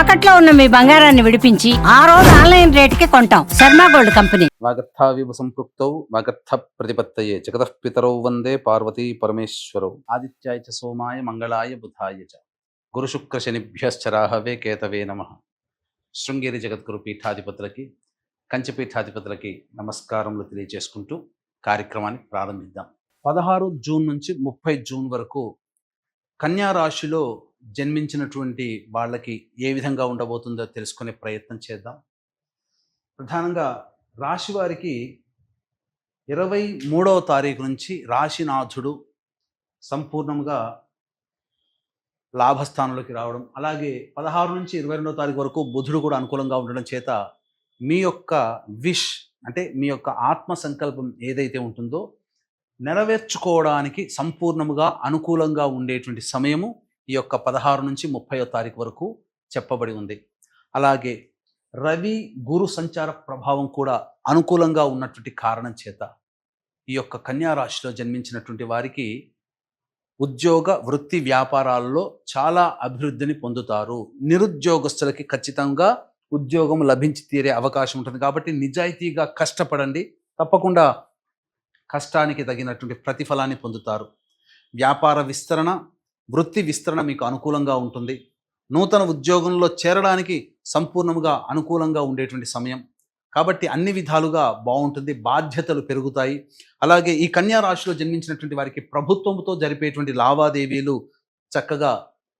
తాకట్లో ఉన్న మీ బంగారాన్ని విడిపించి ఆ రోజు ఆన్లైన్ రేటుకి కొంటాం. Sharma gold company. వాగర్థావివ సంపృక్తౌ వాగర్థ ప్రతిపత్తయే జగతః పితరౌ వందే పార్వతీ పరమేశ్వరౌ. ఆదిత్యాయ చ సోమాయ మంగళాయ బుధాయ చ. గురుశుక్ర శనిభ్యశ్చరాహవే కేతవే నమ. శృంగేరి జగద్గురు పీఠాధిపతులకి కంచపీఠాధిపతులకి నమస్కారములు తెలియజేసుకుంటూ కార్యక్రమాన్ని ప్రారంభిద్దాం. పదహారు జూన్ నుంచి ముప్పై జూన్ వరకు కన్యా రాశిలో జన్మించినటువంటి వాళ్ళకి ఏ విధంగా ఉండబోతుందో తెలుసుకునే ప్రయత్నం చేద్దాం. ప్రధానంగా రాశి వారికి ఇరవై మూడవ తారీఖు నుంచి రాశినాథుడు సంపూర్ణంగా లాభస్థానంలోకి రావడం అలాగే పదహారు నుంచి ఇరవై రెండవ తారీఖు వరకు బుధుడు కూడా అనుకూలంగా ఉండడం చేత మీ యొక్క విష్ అంటే మీ యొక్క ఆత్మ సంకల్పం ఏదైతే ఉంటుందో నెరవేర్చుకోవడానికి సంపూర్ణముగా అనుకూలంగా ఉండేటువంటి సమయము ఈ యొక్క పదహారు నుంచి ముప్పైవ తారీఖు వరకు చెప్పబడి ఉంది. అలాగే రవి గురు సంచార ప్రభావం కూడా అనుకూలంగా ఉన్నటువంటి కారణం చేత ఈ యొక్క కన్యా రాశిలో జన్మించినటువంటి వారికి ఉద్యోగ వృత్తి వ్యాపారాల్లో చాలా అభివృద్ధిని పొందుతారు. నిరుద్యోగస్తులకి ఖచ్చితంగా ఉద్యోగం లభించి తీరే అవకాశం ఉంటుంది. కాబట్టి నిజాయితీగా కష్టపడండి. తప్పకుండా కష్టానికి తగినటువంటి ప్రతిఫలాన్ని పొందుతారు. వ్యాపార విస్తరణ వృత్తి విస్తరణ మీకు అనుకూలంగా ఉంటుంది. నూతన ఉద్యోగంలో చేరడానికి సంపూర్ణంగా అనుకూలంగా ఉండేటువంటి సమయం. కాబట్టి అన్ని విధాలుగా బాగుంటుంది. బాధ్యతలు పెరుగుతాయి. అలాగే ఈ కన్యా రాశిలో జన్మించినటువంటి వారికి ప్రభుత్వంతో జరిపేటువంటి లావాదేవీలు చక్కగా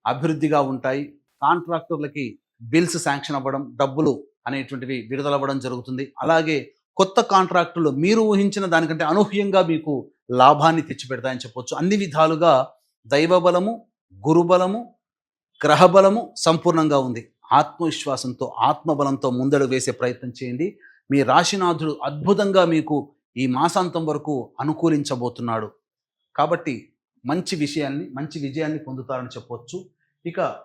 అభివృద్ధిగా ఉంటాయి. కాంట్రాక్టర్లకి బిల్స్ శాంక్షన్ అవ్వడం డబ్బులు అనేటువంటివి విడుదలవ్వడం జరుగుతుంది. అలాగే కొత్త కాంట్రాక్టులు మీరు ఊహించిన దానికంటే అనూహ్యంగా మీకు లాభాన్ని తెచ్చిపెడతాయని చెప్పొచ్చు. అన్ని విధాలుగా దైవబలము గురుబలము గ్రహబలము సంపూర్ణంగా ఉంది. ఆత్మవిశ్వాసంతో ఆత్మబలంతో ముందడుగు వేసే ప్రయత్నం చేయండి. మీ రాశినాథుడు అద్భుతంగా మీకు ఈ మాసాంతం వరకు అనుకూలించబోతున్నాడు. కాబట్టి మంచి విషయాన్ని మంచి విజయాన్ని పొందుతారని చెప్పవచ్చు ఇక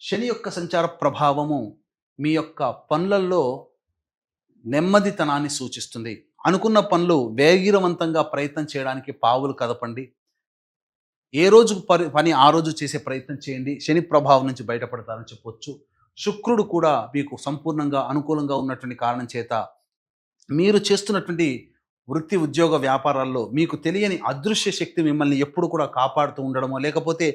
శని యొక్క సంచార ప్రభావము మీ యొక్క పనులలో నెమ్మదితనాన్ని సూచిస్తుంది. అనుకున్న పనులు వేగిరవంతంగా ప్రయత్నం చేయడానికి పావులు కదపండి. ఏ రోజు పని పని ఆ రోజు చేసే ప్రయత్నం చేయండి. శని ప్రభావం నుంచి బయటపడతారని చెప్పొచ్చు. శుక్రుడు కూడా మీకు సంపూర్ణంగా అనుకూలంగా ఉన్నటువంటి కారణం చేత మీరు చేస్తున్నటువంటి వృత్తి ఉద్యోగ వ్యాపారాల్లో మీకు తెలియని అదృశ్య శక్తి మిమ్మల్ని ఎప్పుడు కూడా కాపాడుతూ ఉండడమో లేకపోతే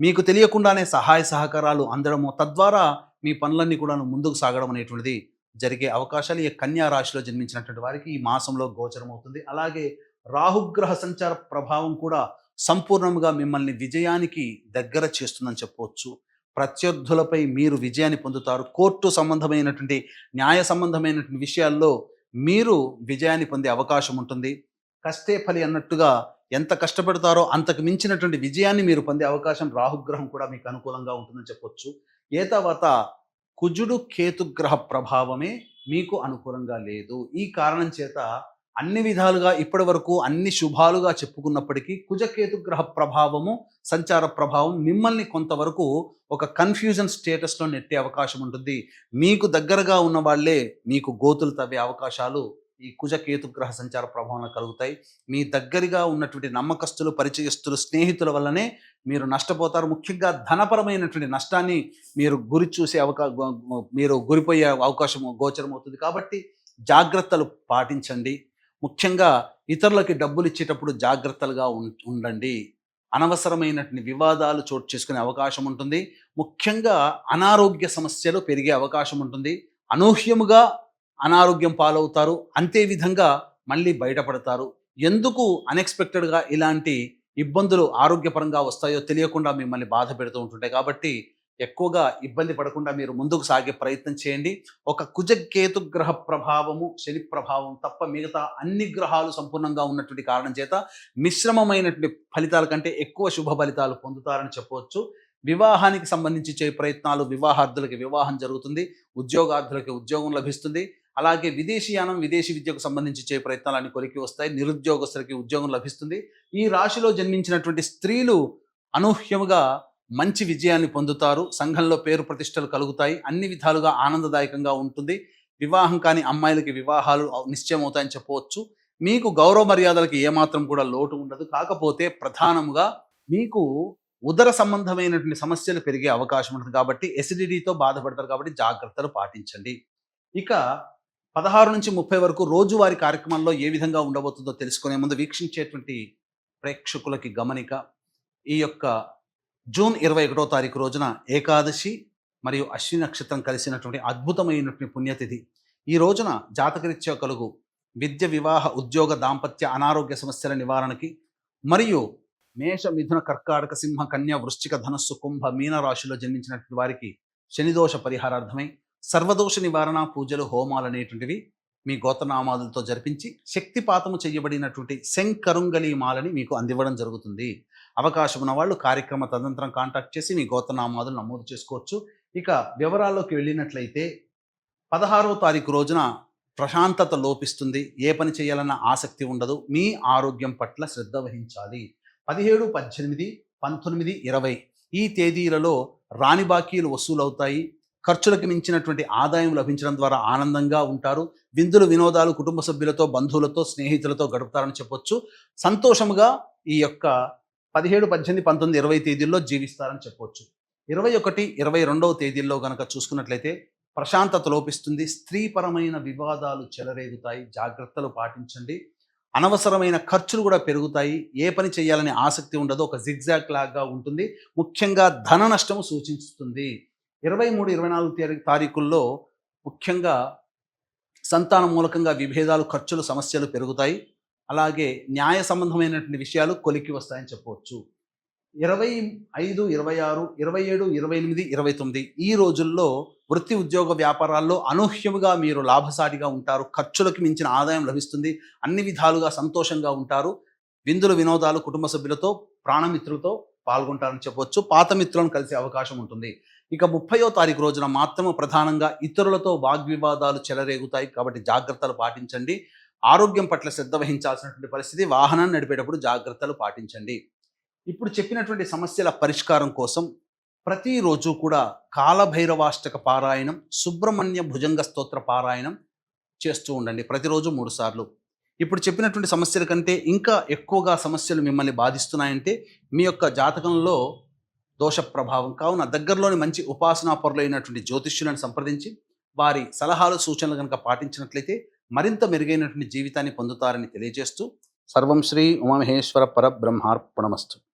మీకు తెలియకుండానే సహాయ సహకారాలు అందడమో తద్వారా మీ పనులన్నీ కూడా ముందుకు సాగడం అనేటువంటిది జరిగే అవకాశాలు ఈ కన్యా రాశిలో జన్మించినటువంటి వారికి ఈ మాసంలో గోచరం అవుతుంది అలాగే రాహుగ్రహ సంచార ప్రభావం కూడా సంపూర్ణంగా మిమ్మల్ని విజయానికి దగ్గర చేస్తుందని చెప్పవచ్చు. ప్రత్యర్థులపై మీరు విజయాన్ని పొందుతారు. కోర్టు సంబంధమైనటువంటి న్యాయ సంబంధమైనటువంటి విషయాల్లో మీరు విజయాన్ని పొందే అవకాశం ఉంటుంది. కష్టే ఫలి అన్నట్టుగా ఎంత కష్టపడతారో అంతకు మించినటువంటి విజయాన్ని మీరు పొందే అవకాశం రాహుగ్రహం కూడా మీకు అనుకూలంగా ఉంటుందని చెప్పొచ్చు. ఏ తర్వాత కుజుడు కేతుగ్రహ ప్రభావమే మీకు అనుకూలంగా లేదు. ఈ కారణం చేత అన్ని విధాలుగా ఇప్పటి వరకు అన్ని శుభాలుగా చెప్పుకున్నప్పటికీ కుజకేతు గ్రహ ప్రభావము సంచార ప్రభావం మిమ్మల్ని కొంతవరకు ఒక కన్ఫ్యూజన్ స్టేటస్లో నెట్టే అవకాశం ఉంటుంది. మీకు దగ్గరగా ఉన్న వాళ్ళే మీకు గోతులు తవ్వే అవకాశాలు ఈ కుజకేతు గ్రహ సంచార ప్రభావం కలుగుతాయి. మీ దగ్గరగా ఉన్నటువంటి నమ్మకస్తులు పరిచయస్తులు స్నేహితుల వల్లనే మీరు నష్టపోతారు. ముఖ్యంగా ధనపరమైనటువంటి నష్టాన్ని మీరు గురి చూసే అవకా మీరు గురిపోయే అవకాశం గోచరం అవుతుంది కాబట్టి జాగ్రత్తలు పాటించండి. ముఖ్యంగా ఇతరులకి డబ్బులు ఇచ్చేటప్పుడు జాగ్రత్తలుగా ఉం- ఉండండి. అనవసరమైనటువంటి వివాదాలు చోటు చేసుకునే అవకాశం ఉంటుంది. ముఖ్యంగా అనారోగ్య సమస్యలు పెరిగే అవకాశం ఉంటుంది. అనూహ్యముగా అనారోగ్యం పాలవుతారు. అంతే విధంగా మళ్ళీ బయటపడతారు. ఎందుకు అన్ఎక్స్పెక్టెడ్గా ఇలాంటి ఇబ్బందులు ఆరోగ్యపరంగా వస్తాయో తెలియకుండా మిమ్మల్ని బాధ పెడుతూ ఉంటుంటాయి. కాబట్టి ఎక్కువగా ఇబ్బంది పడకుండా మీరు ముందుకు సాగే ప్రయత్నం చేయండి. ఒక కుజకేతు గ్రహ ప్రభావము శని ప్రభావం తప్ప మిగతా అన్ని గ్రహాలు సంపూర్ణంగా ఉన్నటువంటి కారణం చేత మిశ్రమమైనటువంటి ఫలితాల కంటే ఎక్కువ శుభ ఫలితాలు పొందుతారని చెప్పవచ్చు. వివాహానికి సంబంధించి చే ప్రయత్నాలు వివాహార్థులకి వివాహం జరుగుతుంది. ఉద్యోగార్థులకి ఉద్యోగం లభిస్తుంది. అలాగే విదేశీయానం విదేశీ విద్యకు సంబంధించి చే ప్రయత్నాలన్నీ కొరికి వస్తాయి. నిరుద్యోగస్తులకి ఉద్యోగం లభిస్తుంది. ఈ రాశిలో జన్మించినటువంటి స్త్రీలు అనూహ్యముగా మంచి విజయాన్ని పొందుతారు సంఘంలో పేరు ప్రతిష్టలు కలుగుతాయి అన్ని విధాలుగా ఆనందదాయకంగా ఉంటుంది. వివాహం కాని అమ్మాయిలకి వివాహాలు నిశ్చయం అవుతాయని చెప్పవచ్చు. మీకు గౌరవ మర్యాదలకి ఏమాత్రం కూడా లోటు ఉండదు. కాకపోతే ప్రధానంగా మీకు ఉదర సంబంధమైనటువంటి సమస్యలు పెరిగే అవకాశం ఉంటుంది కాబట్టి ఎసిడిటీతో బాధపడతారు కాబట్టి జాగ్రత్తలు పాటించండి. ఇక పదహారు నుంచి ముప్పై వరకు రోజువారి కార్యక్రమంలో ఏ విధంగా ఉండబోతుందో తెలుసుకునే ముందు వీక్షించేటువంటి ప్రేక్షకులకి గమనిక. ఈ యొక్క జూన్ ఇరవై ఒకటో తారీఖు రోజున ఏకాదశి మరియు అశ్విని నక్షత్రం కలిసినటువంటి అద్భుతమైనటువంటి పుణ్యతిథి. ఈ రోజున జాతకరీత్యా కలుగు విద్య వివాహ ఉద్యోగ దాంపత్య అనారోగ్య సమస్యల నివారణకి మరియు మేష మిథున కర్కాటక సింహ కన్య వృశ్చిక ధనస్సు కుంభ మీన రాశిలో జన్మించినటువంటి వారికి శనిదోష పరిహారార్థమై సర్వదోష నివారణ పూజలు హోమాలు అనేటువంటివి మీ గోత్రనామాదులతో జరిపించి శక్తిపాతము చేయబడినటువంటి శంకరుంగలి మాలని మీకు అందివ్వడం జరుగుతుంది. అవకాశం ఉన్న వాళ్ళు కార్యక్రమ తదనంతరం కాంటాక్ట్ చేసి మీ గోతనామాదులు నమోదు చేసుకోవచ్చు. ఇక వివరాల్లోకి వెళ్ళినట్లయితే పదహారవ తారీఖు రోజున ప్రశాంతత లోపిస్తుంది. ఏ పని చేయాలన్న ఆసక్తి ఉండదు. మీ ఆరోగ్యం పట్ల శ్రద్ధ వహించాలి. పదిహేడు పద్దెనిమిది పంతొమ్మిది ఇరవై ఈ తేదీలలో రాణి బాకీలు వసూలవుతాయి. ఖర్చులకు మించినటువంటి ఆదాయం లభించడం ద్వారా ఆనందంగా ఉంటారు. విందులు వినోదాలు కుటుంబ సభ్యులతో బంధువులతో స్నేహితులతో గడుపుతారని చెప్పొచ్చు. సంతోషముగా ఈ యొక్క పదిహేడు పద్దెనిమిది పంతొమ్మిది ఇరవై తేదీల్లో జీవిస్తారని చెప్పొచ్చు. ఇరవై ఒకటి ఇరవై రెండవ తేదీల్లో కనుక చూసుకున్నట్లయితే ప్రశాంతత లోపిస్తుంది స్త్రీపరమైన వివాదాలు చెలరేగుతాయి జాగ్రత్తలు పాటించండి అనవసరమైన ఖర్చులు కూడా పెరుగుతాయి ఏ పని చేయాలని ఆసక్తి ఉండదు ఒక జిగ్జాగ్ లాగా ఉంటుంది ముఖ్యంగా ధన నష్టము సూచిస్తుంది. ఇరవై మూడు ఇరవై నాలుగు తారీఖుల్లో ముఖ్యంగా సంతానం మూలకంగా విభేదాలు ఖర్చులు సమస్యలు పెరుగుతాయి అలాగే న్యాయ సంబంధమైనటువంటి విషయాలు కొలిక్కి వస్తాయని చెప్పవచ్చు. ఇరవై ఐదు ఇరవై ఆరు ఇరవై ఏడు ఇరవై ఎనిమిది ఇరవై తొమ్మిది ఈ రోజుల్లో వృత్తి ఉద్యోగ వ్యాపారాల్లో అనూహ్యముగా మీరు లాభసాటిగా ఉంటారు. ఖర్చులకు మించిన ఆదాయం లభిస్తుంది. అన్ని విధాలుగా సంతోషంగా ఉంటారు. విందులు వినోదాలు కుటుంబ సభ్యులతో ప్రాణమిత్రులతో పాల్గొంటారని చెప్పవచ్చు. పాత మిత్రులను కలిసే అవకాశం ఉంటుంది. ఇక ముప్పయో తారీఖు రోజున మాత్రము ప్రధానంగా ఇతరులతో వాగ్వివాదాలు చెలరేగుతాయి. కాబట్టి జాగ్రత్తలు పాటించండి. ఆరోగ్యం పట్ల శ్రద్ధ వహించాల్సినటువంటి పరిస్థితి వాహనాన్ని నడిపేటప్పుడు జాగ్రత్తలు పాటించండి. ఇప్పుడు చెప్పినటువంటి సమస్యల పరిష్కారం కోసం ప్రతిరోజు కూడా కాలభైరవాష్టక పారాయణం సుబ్రహ్మణ్య భుజంగ స్తోత్ర పారాయణం చేస్తూ ఉండండి ప్రతిరోజు మూడు సార్లు. ఇప్పుడు చెప్పినటువంటి సమస్యల కంటే ఇంకా ఎక్కువగా సమస్యలు మిమ్మల్ని బాధిస్తున్నాయంటే మీ యొక్క జాతకంలో దోష ప్రభావం కావున దగ్గరలోని మంచి ఉపాసనా పరులైనటువంటి జ్యోతిష్యులను సంప్రదించి వారి సలహాలు సూచనలు కనుక పాటించినట్లయితే మరింత మెరుగైనటువంటి జీవితాన్ని పొందుతారని తెలియజేస్తూ సర్వం శ్రీ ఉమామహేశ్వర పరబ్రహ్మార్పణమస్తు.